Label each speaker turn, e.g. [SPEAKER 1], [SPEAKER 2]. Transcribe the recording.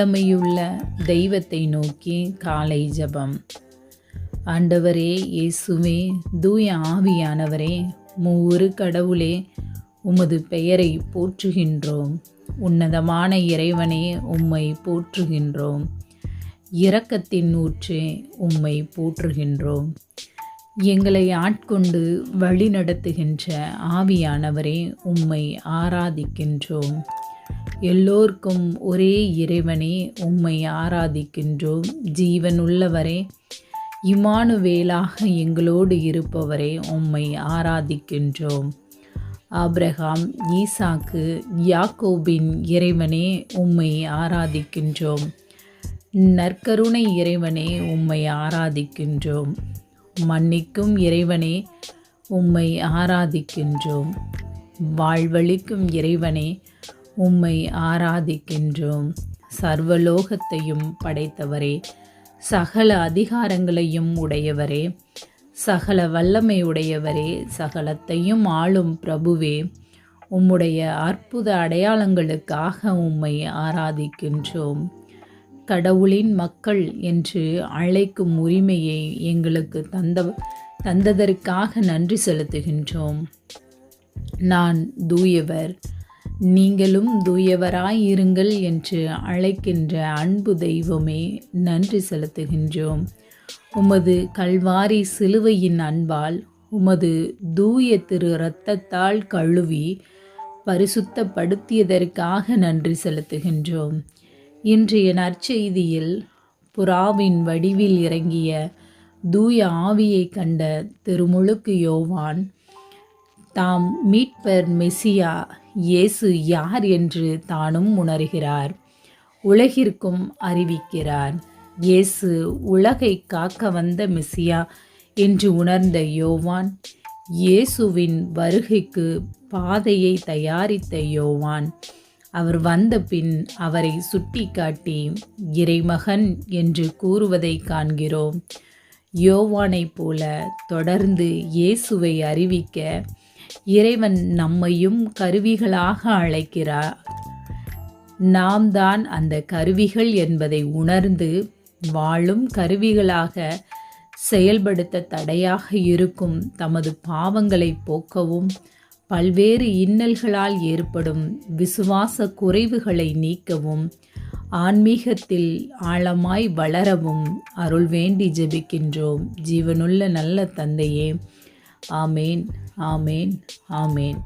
[SPEAKER 1] வல்லமையுள்ள தெய்வத்தை நோக்கி காலை ஜெபம். ஆண்டவரே இயேசுவே தூய ஆவியானவரே மூவுரு கடவுளே உமது பெயரை போற்றுகின்றோம். உன்னதமான இறைவனே உம்மை போற்றுகின்றோம். இரக்கத்தின் ஊற்றே உம்மை போற்றுகின்றோம். எங்களை ஆட்கொண்டு வழி நடத்துகின்ற ஆவியானவரே உம்மை ஆராதிக்கின்றோம். எல்லோருக்கும் ஒரே இறைவனே உம்மை ஆராதிக்கின்றோம். ஜீவனுள்ளவரே இமானுவேலாக எங்களோடு இருப்பவரே உம்மை ஆராதிக்கின்றோம். ஆப்ரஹாம் ஈசாக்கு யாக்கோபின் இறைவனே உம்மை ஆராதிக்கின்றோம். நற்கருணை இறைவனே உம்மை ஆராதிக்கின்றோம். மன்னிக்கும் இறைவனே உம்மை ஆராதிக்கின்றோம். வாழ்வழிக்கும் இறைவனே உம்மை ஆராதிக்கின்றோம். சர்வலோகத்தையும் படைத்தவரே சகல அதிகாரங்களையும் உடையவரே சகல வல்லமை உடையவரே சகலத்தையும் ஆளும் பிரபுவே உம்முடைய அற்புத அடையாளங்களுக்காக உம்மை ஆராதிக்கின்றோம். கடவுளின் மக்கள் என்று அழைக்கும் உரிமையை எங்களுக்கு தந்த தந்ததற்காக நன்றி செலுத்துகின்றோம். நான் தூயவர். நீங்களும் தூயவராயிருங்கள் என்று அழைக்கின்ற அன்பு தெய்வமே நன்றி செலுத்துகின்றோம். உமது கல்வாரி சிலுவையின் அன்பால் உமது தூய திரு இரத்தத்தால் கழுவி பரிசுத்தப்படுத்தியதற்காக நன்றி செலுத்துகின்றோம். இன்றைய நற்செய்தியில் புறாவின் வடிவில் இறங்கிய தூய ஆவியை கண்ட திருமுழுக்கு யோவான் தாம் மீட்பர் மெசியா இயேசு யார் என்று தானும் உணர்கிறார். உலகிற்கும் அறிவிக்கிறார். இயேசு உலகை காக்க வந்த மெசியா என்று உணர்ந்த யோவான் இயேசுவின் வருகைக்கு பாதையை தயாரித்த யோவான். அவர் வந்த பின் அவரை சுட்டி காட்டி இறைமகன் என்று கூறுவதை காண்கிறோம். யோவானைப் போல தொடர்ந்து இயேசுவை அறிவிக்க இறைவன் நம்மையும் கருவிகளாக அழைக்கிறார். நாம் தான் அந்த கருவிகள் என்பதை உணர்ந்து வாழும் கருவிகளாக செயல்படுத்த தடையாக இருக்கும் தமது பாவங்களை போக்கவும் பல்வேறு இன்னல்களால் ஏற்படும் விசுவாச குறைவுகளை நீக்கவும் ஆன்மீகத்தில் ஆழமாய் வளரவும் அருள் வேண்டி ஜெபிக்கின்றோம். ஜீவனுள்ள நல்ல தந்தையே ஆமேன் ஆமேன் ஆமேன்